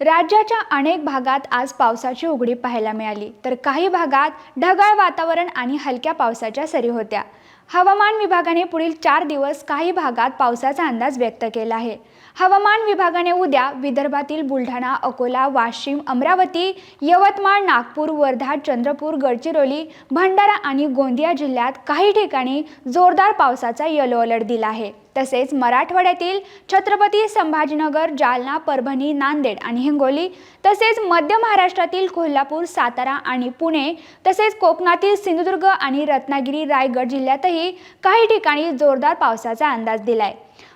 राज्याच्या अनेक भागात आज पावसाची उघडी पाहायला मिळाली. तर काही भागात ढगाळ वातावरण आणि हलक्या पावसाच्या सरी होत्या. हवामान विभागाने पुढील चार दिवस काही भागात पावसाचा अंदाज व्यक्त केला आहे. हवामान विभागाने उद्या विदर्भातील बुलढाणा अकोला वाशिम अमरावती यवतमाळ नागपूर वर्धा चंद्रपूर गडचिरोली भंडारा आणि गोंदिया जिल्ह्यात काही ठिकाणी जोरदार पावसाचा येलो अलर्ट दिला आहे. तसेच मराठवाड्यातील छत्रपती संभाजीनगर जालना परभणी नांदेड आणि हिंगोली तसेच मध्य महाराष्ट्रातील कोल्हापूर सातारा आणि पुणे तसेच कोकणातील सिंधुदुर्ग आणि रत्नागिरी रायगड जिल्ह्यातही काही ठिकाणी जोरदार पावसाचा अंदाज दिलाय.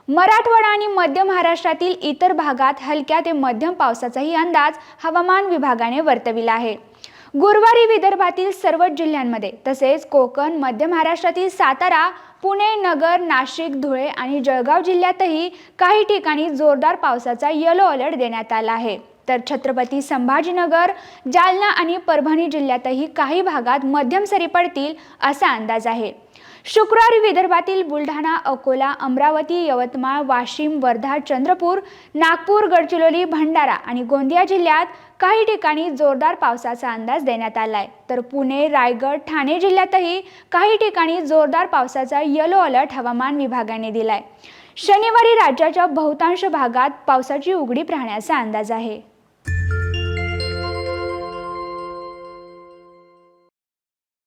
मराठवाडा आणि मध्य महाराष्ट्रातील इतर भागात हलक्या ते मध्यम पावसाचाही अंदाज हवामान विभागाने वर्तविला आहे. गुरुवारी विदर्भातील सर्वच जिल्ह्यांमध्ये तसेच कोकण मध्य महाराष्ट्रातील सातारा पुणे नगर नाशिक धुळे आणि जळगाव जिल्ह्यातही काही ठिकाणी जोरदार पावसाचा येलो अलर्ट देण्यात आला आहे. तर छत्रपती संभाजीनगर जालना आणि परभणी जिल्ह्यातही काही भागात मध्यम सरी पडतील असा अंदाज आहे. शुक्रवारी विदर्भातील बुलढाणा अकोला अमरावती यवतमाळ वाशिम वर्धा चंद्रपूर नागपूर गडचिरोली भंडारा आणि गोंदिया जिल्ह्यात काही ठिकाणी जोरदार पावसाचा अंदाज देण्यात आलाय. तर पुणे रायगड ठाणे जिल्ह्यातही काही ठिकाणी जोरदार पावसाचा येलो अलर्ट हवामान विभागाने दिलाय. शनिवारी राज्याच्या बहुतांश भागात पावसाची उघडीप राहण्याचा अंदाज आहे.